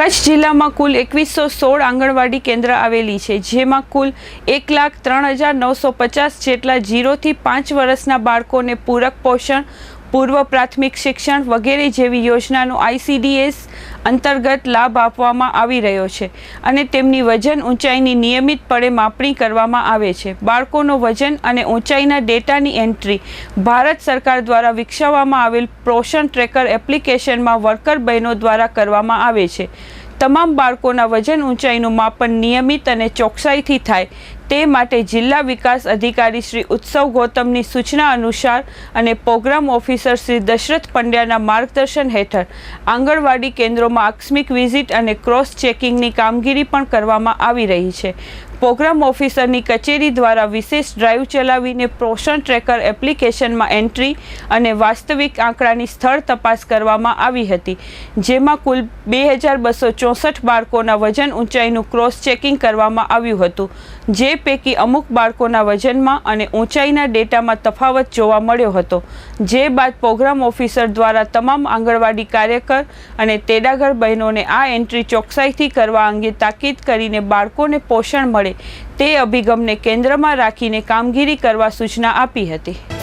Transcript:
કચ્છ જિલ્લામાં કુલ એકવીસો સોળ આંગણવાડી કેન્દ્ર આવેલી છે, જેમાં કુલ એક લાખ ત્રણ હજાર નવસો પચાસ જેટલા જીરોથી પાંચ વર્ષના બાળકોને પૂરક પોષણ, પૂર્વ પ્રાથમિક શિક્ષણ વગેરે જેવી યોજનાનો આઈસીડીએસ અંતર્ગત લાભ આપવામાં આવી રહ્યો છે અને તેમની વજન ઊંચાઈની નિયમિતપણે માપણી કરવામાં આવે છે. બાળકોનો વજન અને ઊંચાઈના ડેટાની એન્ટ્રી ભારત સરકાર દ્વારા વિકસાવવામાં આવેલ પોષણ ટ્રેકર એપ્લિકેશનમાં વર્કર બહેનો દ્વારા કરવામાં આવે છે. તમામ બાળકોના વજન ઊંચાઈનું માપન નિયમિત અને ચોકસાઈથી થાય તે માટે જિલ્લા વિકાસ અધિકારી શ્રી ઉત્સવ ગૌતમની સૂચના અનુસાર અને પ્રોગ્રામ ઓફિસર શ્રી દશરથ પંડ્યાના માર્ગદર્શન હેઠળ આંગણવાડી કેન્દ્રોમાં આકસ્મિક વિઝિટ અને ક્રોસ ચેકિંગની કામગીરી પણ કરવામાં આવી રહી છે. પ્રોગ્રામ ઓફિસરની કચેરી દ્વારા વિશેષ ડ્રાઈવ ચલાવીને પોષણ ટ્રેકર એપ્લિકેશનમાં એન્ટ્રી અને વાસ્તવિક આંકડાની સ્થળ તપાસ કરવામાં આવી હતી, જેમાં કુલ બે હજાર બસો ચોસઠ બાળકોના વજન ઊંચાઈનું ક્રોસ ચેકિંગ કરવામાં આવ્યું હતું, જે પૈકી અમુક બાળકોના વજનમાં અને ઊંચાઈના ડેટામાં તફાવત જોવા મળ્યો હતો. જે બાદ પ્રોગ્રામ ઓફિસર દ્વારા તમામ આંગણવાડી કાર્યકર અને તેડાગર બહેનોને આ એન્ટ્રી ચોકસાઈથી કરવા અંગે તાકીદ કરીને બાળકોને પોષણ મળે તે અભિગમને કેન્દ્રમાં રાખીને કામગીરી કરવા સૂચના આપી હતી.